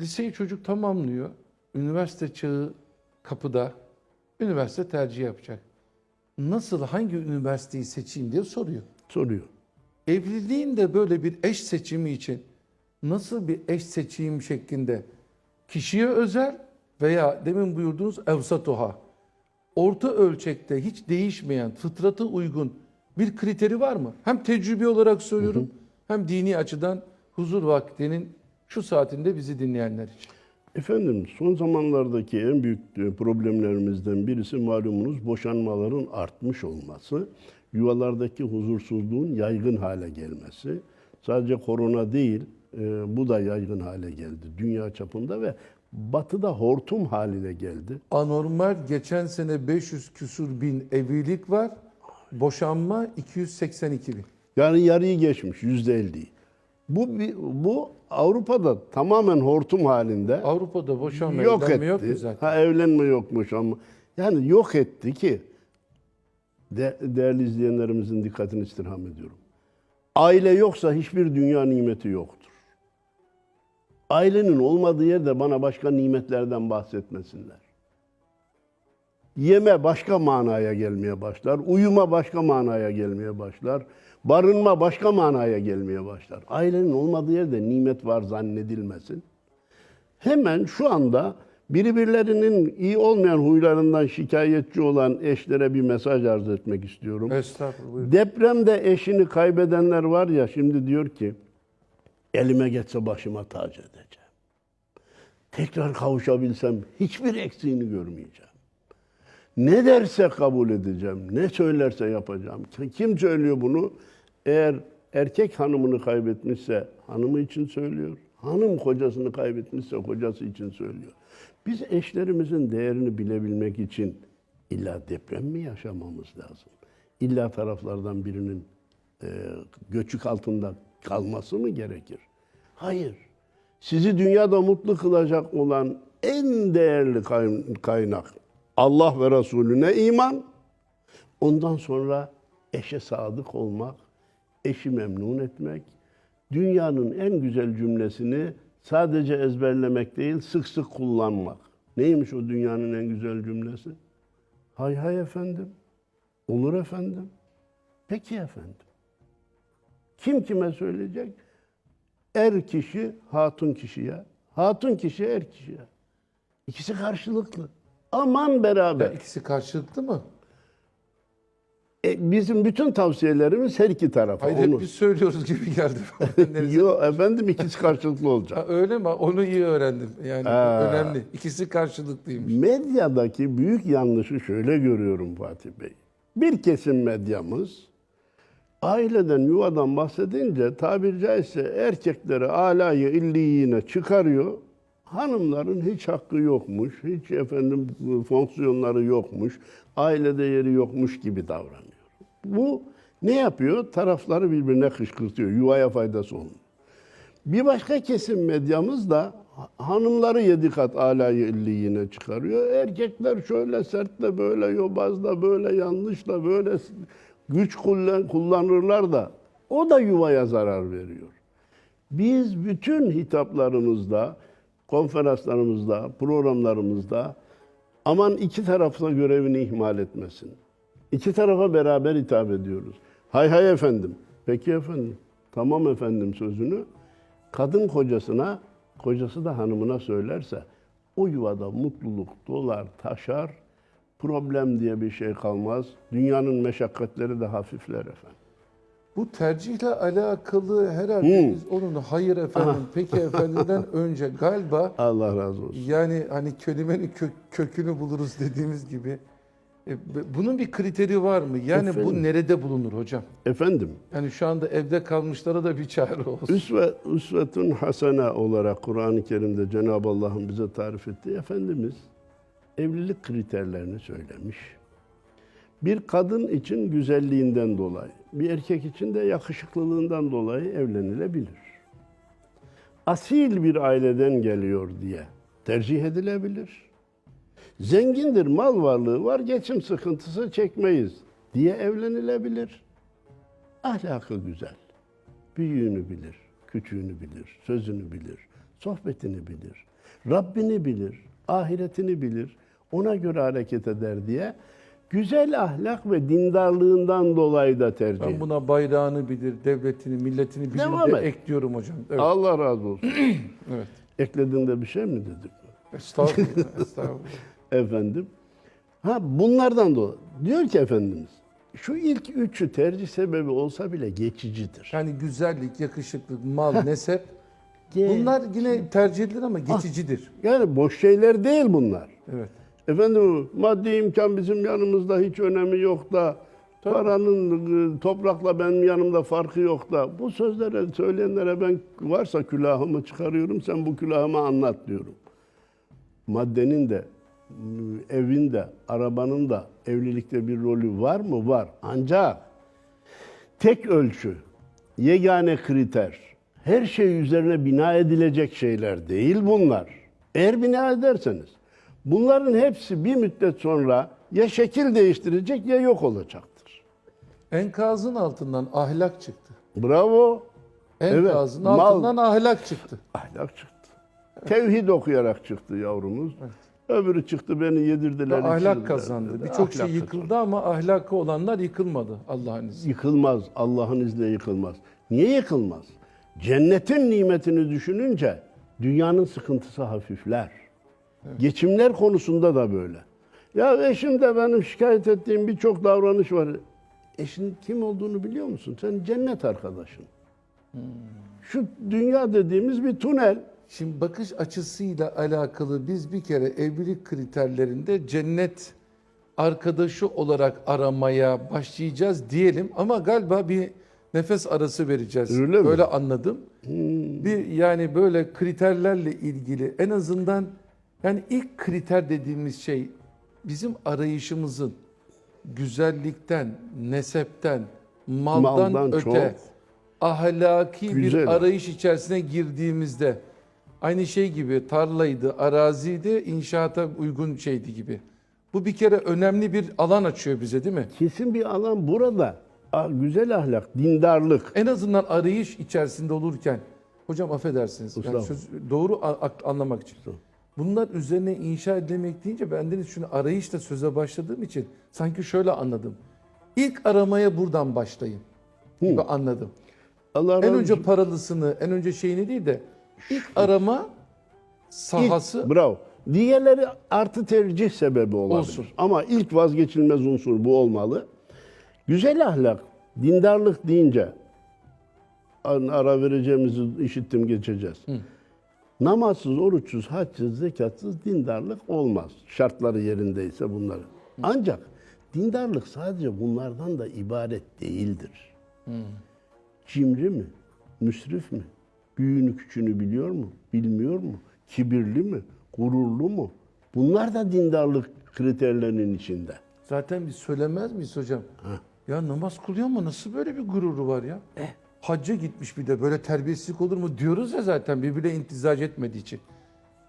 liseyi çocuk tamamlıyor. Üniversite çağı kapıda. Üniversite tercih yapacak. Nasıl, hangi üniversiteyi seçeyim diye soruyor. Soruyor. Evliliğin de böyle bir eş seçimi için nasıl bir eş seçeyim şeklinde kişiye özel veya demin buyurduğunuz evsatoha orta ölçekte hiç değişmeyen fıtrata uygun bir kriteri var mı? Hem tecrübi olarak söylüyorum hem dini açıdan huzur vaktinin şu saatinde bizi dinleyenler için. Efendim son zamanlardaki en büyük e, problemlerimizden birisi malumunuz boşanmaların artmış olması, yuvalardaki huzursuzluğun yaygın hale gelmesi. Sadece korona değil, e, bu da yaygın hale geldi dünya çapında ve batıda hortum haline geldi. Anormal geçen sene 500 küsur bin evlilik var. Boşanma 282 bin. Yani yarıyı geçmiş, yüzde elli. Bu, bu Avrupa'da tamamen hortum halinde. Avrupa'da boşanma yok evlenme etti. yok mu zaten? Ha evlenme yokmuş ama yani yok etti ki de, değerli izleyenlerimizin dikkatini istirham ediyorum. Aile yoksa hiçbir dünya nimeti yoktur. Ailenin olmadığı yerde bana başka nimetlerden bahsetmesinler. Yeme başka manaya gelmeye başlar, uyuma başka manaya gelmeye başlar, barınma başka manaya gelmeye başlar. Ailenin olmadığı yerde nimet var zannedilmesin hemen şu anda birbirlerinin iyi olmayan huylarından şikayetçi olan eşlere bir mesaj arz etmek istiyorum. Estağfurullah. buyurun. Depremde eşini kaybedenler var ya şimdi diyor ki elime geçse başıma tac edeceğim. Tekrar kavuşabilsem hiçbir eksiğini görmeyeceğim. Ne derse kabul edeceğim, ne söylerse yapacağım. Kim söylüyor bunu? Eğer erkek hanımını kaybetmişse hanımı için söylüyor. Hanım kocasını kaybetmişse kocası için söylüyor. Biz eşlerimizin değerini bilebilmek için illa deprem mi yaşamamız lazım? İlla taraflardan birinin e, göçük altında kalması mı gerekir? Hayır. Sizi dünyada mutlu kılacak olan en değerli kay- kaynak Allah ve Resulüne iman. Ondan sonra eşe sadık olmak, eşi memnun etmek, dünyanın en güzel cümlesini sadece ezberlemek değil, sık sık kullanmak. Neymiş o dünyanın en güzel cümlesi? Hay hay efendim. Olur efendim. Peki efendim. Kim kime söyleyecek? Er kişi hatun kişiye, hatun kişi er kişiye. İkisi karşılıklı. Aman beraber. Ya ikisi karşılıklı mı? E, bizim bütün tavsiyelerimiz her iki tarafa. Hayır hep Onu- biz söylüyoruz gibi geldi. Yok efendim ikisi karşılıklı olacak. Ha, öyle mi? Onu iyi öğrendim. Yani Ha. önemli. İkisi karşılıklıymış. Medyadaki büyük yanlışı şöyle görüyorum Fatih Bey. Bir kesim medyamız aileden, yuvadan bahsedince tabiri caizse erkekleri alayı illiyine çıkarıyor. Hanımların hiç hakkı yokmuş, hiç efendim fonksiyonları yokmuş, ailede yeri yokmuş gibi davranıyor. Bu ne yapıyor? Tarafları birbirine kışkırtıyor, yuvaya faydası olmuyor. Bir başka kesim medyamız da hanımları yedi kat alayı illiyine çıkarıyor. Erkekler şöyle sert de böyle yobaz da böyle yanlış da böyle güç kullan, kullanırlar da o da yuvaya zarar veriyor. Biz bütün hitaplarımızda, konferanslarımızda, programlarımızda aman iki tarafta görevini ihmal etmesin. İki tarafa beraber hitap ediyoruz. Hay hay efendim. Peki efendim. Tamam efendim sözünü kadın kocasına, kocası da hanımına söylerse o yuvada mutluluk dolar, taşar, problem diye bir şey kalmaz. Dünyanın meşakkatleri de hafifler efendim. Bu tercihle alakalı herhalde biz onun hayır efendim, peki efendimden önce galiba Allah razı olsun. yani hani kelimenin kö- kökünü buluruz dediğimiz gibi e, bunun bir kriteri var mı? Yani bu Efendim? nerede bulunur hocam? Efendim, Yani şu anda evde kalmışlara da bir çare olsun. üsve, üsvetun hasene olarak Kur'an-ı Kerim'de Cenab-ı Allah'ın bize tarif ettiği Efendimiz evlilik kriterlerini söylemiş. Bir kadın için güzelliğinden dolayı, bir erkek için de yakışıklılığından dolayı evlenilebilir. Asil bir aileden geliyor diye tercih edilebilir. Zengindir, mal varlığı var, geçim sıkıntısı çekmeyiz diye evlenilebilir. Ahlakı güzel, büyüğünü bilir, küçüğünü bilir, sözünü bilir, sohbetini bilir. Rabbini bilir, ahiretini bilir, ona göre hareket eder diye güzel ahlak ve dindarlığından dolayı da tercih Ben buna bayrağını bilir, devletini, milletini bilir Devam de et. ekliyorum hocam. Evet. Allah razı olsun. evet. Eklediğinde bir şey mi dedim? Estağfurullah. estağfurullah. Efendim. Ha bunlardan dolayı. Diyor ki Efendimiz, şu ilk üçü tercih sebebi olsa bile geçicidir. Yani güzellik, yakışıklık, mal, nesep Ge- bunlar yine tercih edilir ama geçicidir. Yani boş şeyler değil bunlar. Evet. Efendim maddi imkan bizim yanımızda hiç önemi yok da paranın e, toprakla benim yanımda farkı yok da bu sözlere söyleyenlere ben varsa külahımı çıkarıyorum sen bu külahımı anlat diyorum. Maddenin de e, evin de arabanın da evlilikte bir rolü var mı? Var. Ancak tek ölçü, yegane kriter, her şey üzerine bina edilecek şeyler değil bunlar. Eğer bina ederseniz, bunların hepsi bir müddet sonra ya şekil değiştirecek ya yok olacaktır. Enkazın altından ahlak çıktı. Bravo. Enkazın Evet, mal- altından ahlak çıktı. Ahlak çıktı. Tevhid okuyarak çıktı yavrumuz. Öbürü çıktı beni yedirdiler. Ahlak içirdiler kazandı. Birçok şey Ahlak yıkıldı ama ahlakı olanlar yıkılmadı Allah'ın izniyle. Yıkılmaz. Allah'ın izniyle yıkılmaz. Niye yıkılmaz? Cennetin nimetini düşününce dünyanın sıkıntısı hafifler. Geçimler konusunda da böyle. Ya eşimde benim şikayet ettiğim birçok davranış var. Eşin kim olduğunu biliyor musun? Sen cennet arkadaşın. Şu dünya dediğimiz bir tünel. Şimdi bakış açısıyla alakalı biz bir kere evlilik kriterlerinde cennet arkadaşı olarak aramaya başlayacağız diyelim ama galiba bir nefes arası vereceğiz. Öyle mi? Böyle anladım. Bir yani böyle kriterlerle ilgili en azından yani ilk kriter dediğimiz şey bizim arayışımızın güzellikten, nesepten, maldan, Maldan öte çok. ahlaki Güzel. bir arayış içerisine girdiğimizde aynı şey gibi tarlaydı, araziydi, inşaata uygun şeydi gibi. Bu bir kere önemli bir alan açıyor bize değil mi? Kesin bir alan burada. Ah, Güzel ahlak, dindarlık. En azından arayış içerisinde olurken hocam affedersiniz yani söz- doğru anlamak için. Bunlar üzerine inşa edilmek deyince bendeniz şunu arayışla söze başladığım için sanki şöyle anladım. İlk aramaya buradan başlayın gibi anladım. Allah En önce paralısını, en önce şeyini değil de ilk arama sahası İlk- bravo. Diğerleri artı tercih sebebi olabilir. Olsun. Ama ilk vazgeçilmez unsur bu olmalı. Güzel ahlak, dindarlık deyince ar- ara vereceğimizi işittim geçeceğiz. Namazsız, oruçsuz, haçsız, zekatsız dindarlık olmaz. Şartları yerindeyse bunları. Ancak dindarlık sadece bunlardan da ibaret değildir. Cimri mi? Müsrif mi? Büyüğünü küçüğünü biliyor mu? Bilmiyor mu? Kibirli mi? Gururlu mu? Bunlar da dindarlık kriterlerinin içinde. zaten biz söylemez miyiz hocam? Ya namaz kılıyor ama nasıl böyle bir gururu var ya? Hacca gitmiş bir de böyle terbiyesizlik olur mu diyoruz ya zaten birbirine intizac etmediği için.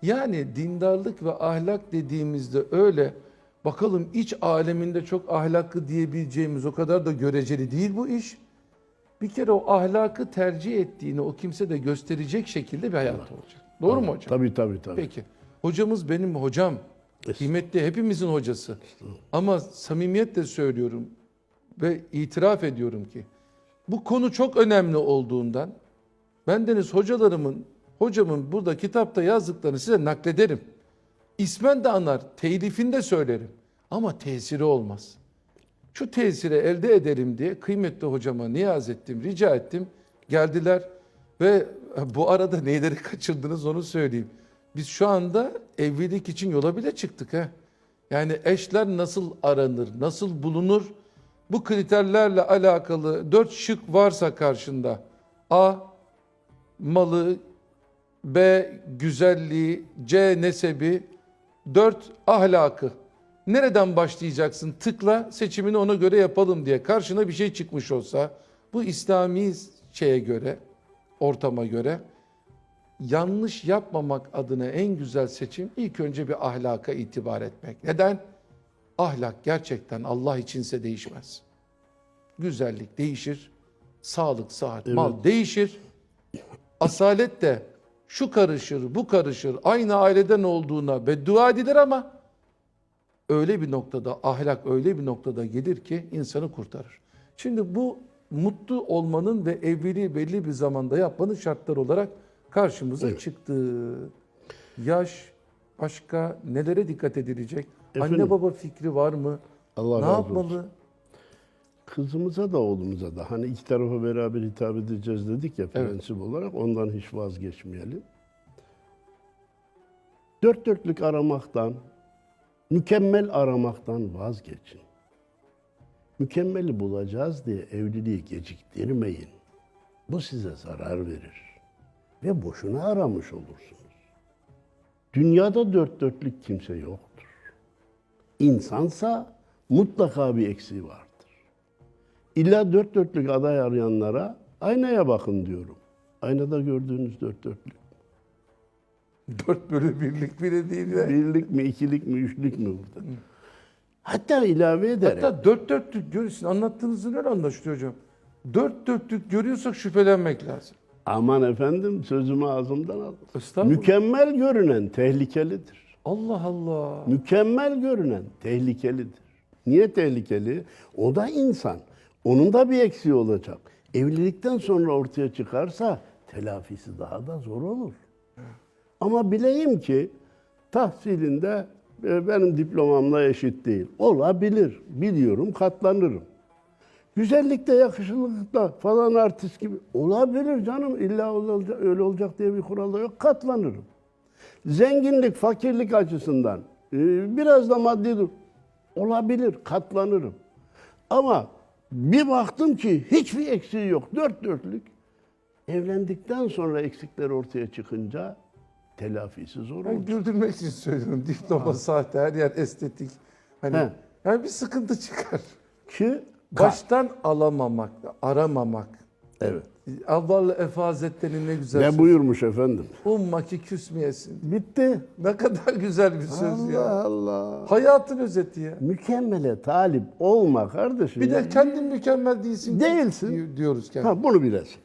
Yani dindarlık ve ahlak dediğimizde öyle bakalım iç aleminde çok ahlaklı diyebileceğimiz o kadar da göreceli değil bu iş. Bir kere o ahlakı tercih ettiğini o kimse de gösterecek şekilde bir hayat olacak. Doğru mu hocam? Tabii tabii tabii. Peki. Hocamız benim hocam. Kıymetli hepimizin hocası. Ama samimiyetle söylüyorum ve itiraf ediyorum ki bu konu çok önemli olduğundan bendeniz hocalarımın, hocamın burada kitapta yazdıklarını size naklederim. İsmen de anar, telifinde söylerim. Ama tesiri olmaz. Şu tesiri elde edelim diye kıymetli hocama niyaz ettim, rica ettim. Geldiler ve bu arada neyleri kaçırdınız onu söyleyeyim. Biz şu anda evlilik için yola bile çıktık ha. Yani eşler nasıl aranır, nasıl bulunur? Bu kriterlerle alakalı dört şık varsa karşında A. Malı B. Güzelliği C. Nesebi 4. Ahlakı Nereden başlayacaksın? Tıkla seçimini ona göre yapalım diye. Karşına bir şey çıkmış olsa bu İslami şeye göre, ortama göre yanlış yapmamak adına en güzel seçim ilk önce bir ahlaka itibar etmek. Neden? Ahlak gerçekten Allah içinse değişmez. Güzellik değişir, sağlık, sıhhat, mal değişir. Asalet de şu karışır, bu karışır, aynı aileden olduğuna beddua edilir ama öyle bir noktada, ahlak öyle bir noktada gelir ki insanı kurtarır. Şimdi bu mutlu olmanın ve evliliği belli bir zamanda yapmanın şartları olarak karşımıza çıktı. Yaş, başka nelere dikkat edilecek? Anne Efendim? baba fikri var mı? Allah ne razı yapmalı? olsun. Kızımıza da oğlumuza da hani iki tarafa beraber hitap edeceğiz dedik ya Evet. prensip olarak ondan hiç vazgeçmeyelim. Dört dörtlük aramaktan, mükemmel aramaktan vazgeçin. Mükemmeli bulacağız diye evliliği geciktirmeyin. Bu size zarar verir. Ve boşuna aramış olursunuz. Dünyada dört dörtlük kimse yoktur. İnsansa mutlaka bir eksiği vardır. İlla dört dörtlük aday arayanlara aynaya bakın diyorum. Aynada gördüğünüz dört dörtlük. Dört bölü birlik bile değil. de. Birlik mi, ikilik mi, üçlük mü burada? Hatta ilave ederek. Hatta dört dörtlük görüyorsun. Anlattığınızı öyle anlaşılıyor hocam. Dört dörtlük görüyorsak şüphelenmek lazım. Aman efendim sözümü ağzımdan. Estağfurullah. Mükemmel görünen tehlikelidir. Allah Allah. Mükemmel görünen tehlikelidir. Niye tehlikeli? O da insan. Onun da bir eksiği olacak. Evlilikten sonra ortaya çıkarsa telafisi daha da zor olur. Ama bileyim ki tahsilinde e, benim diplomamla eşit değil. Olabilir. Biliyorum, katlanırım. Güzellikte, yakışıklılıkta falan artist gibi olabilir canım. İlla öyle olacak diye bir kural da yok. Katlanırım. Zenginlik, fakirlik açısından e, biraz da maddi dur. Olabilir, katlanırım. Ama bir baktım ki hiçbir eksiği yok. Dört dörtlük. Evlendikten sonra eksikler ortaya çıkınca telafisi zor olur. güldürmek için söylüyorum. Diploma sahte, her yer estetik. Hani He. yani bir sıkıntı çıkar. Ki Baştan alamamak, aramamak. Evet. Avval efazetlerin ne güzel. Ne söz. buyurmuş efendim? Ummaki küsmeyesin. Bitti. Ne kadar güzel bir söz Allah ya. Allah. Hayatın özeti ya. Mükemmele talip olma kardeşim. Bir ya. de kendin mükemmel değilsin. ki Değilsin. di- diyoruz kendine. Ha bunu bilesin.